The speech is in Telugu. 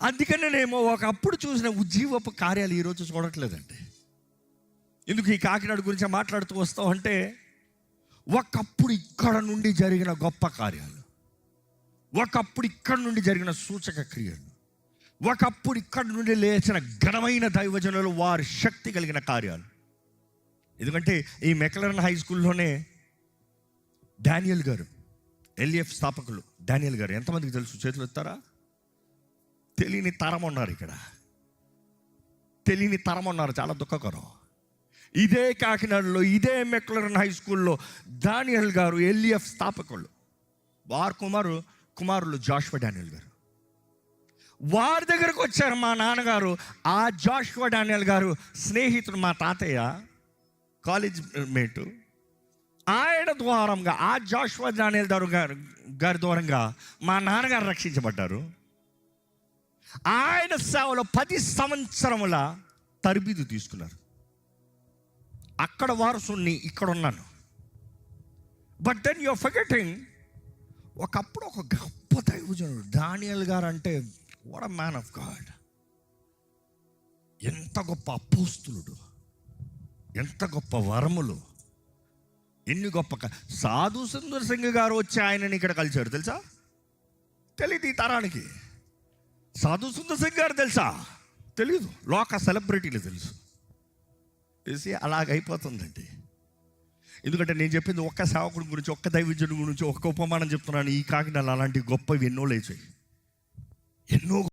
అందుకనేనేమో ఒకప్పుడు చూసిన ఉజ్జీవపు కార్యాలు ఈరోజు చూడట్లేదండి. ఎందుకు ఈ కాకినాడ గురించి మాట్లాడుతూ వస్తాం అంటే ఒకప్పుడు ఇక్కడ నుండి జరిగిన గొప్ప కార్యాలు ఒకప్పుడు ఇక్కడ నుండి జరిగిన సూచక క్రియలు ఒకప్పుడు ఇక్కడ నుండి లేచిన ఘనమైన దైవజనులు వారి శక్తి కలిగిన కార్యాలు. ఎందుకంటే ఈ మెకలరన్ హై స్కూల్లోనే డానియల్ గారు ఎల్ఎఫ్ స్థాపకులు డానియల్ గారు ఎంతమందికి తెలుసు? చేతులు ఎత్తారా? తెలియని తరం ఉన్నారు ఇక్కడ. తెలియని తరం ఉన్నారు చాలా దుఃఖకరం. ఇదే కాకినాడలో ఇదే మెక్లరన్ హై స్కూల్లో దానియల్ గారు ఎల్ఈఎఫ్ స్థాపకులు. వారు కుమారు కుమారులు జాష్వా డానియల్ గారు. వారి దగ్గరకు వచ్చారు మా నాన్నగారు. ఆ జాష్వా డానియల్ గారు స్నేహితుడు మా తాతయ్య కాలేజ్ మేటు. ఆయన ద్వారంగా ఆ జాష్వా డానియల్ గారు గారు గారి ద్వారంగా మా నాన్నగారు రక్షించబడ్డారు. ఆయన సేవలో పది సంవత్సరముల తరబీదు తీసుకున్నారు. అక్కడ వారసుని ఇక్కడ ఉన్నాను బట్ దెన్ యువర్ ఫర్గెటింగ్ ఒకప్పుడు ఒక గొప్ప దైవజనుడు డానియల్ గారు అంటే what a man of God ఎంత గొప్ప అపోస్తులుడు ఎంత గొప్ప వరములు ఎన్ని గొప్ప సాధు సుందర్ సింగ్ గారు వచ్చి ఆయనని ఇక్కడ కలిశారు తెలుసా? తెలియదు ఈ తరానికి. సాధు సుందర్ సింగ్ గారు తెలుసా? తెలీదు. లోక సెలబ్రిటీలు తెలుసు. తెలిసి అలాగైపోతుందండి. ఎందుకంటే నేను చెప్పింది ఒక్క సేవకుడి గురించి ఒక్క దైవజనుడి గురించి ఒక్క ఉపమానం చెప్తున్నాను. ఈ కాకినాడ అలాంటి గొప్పవి ఎన్నో లేచాయి. ఎన్నో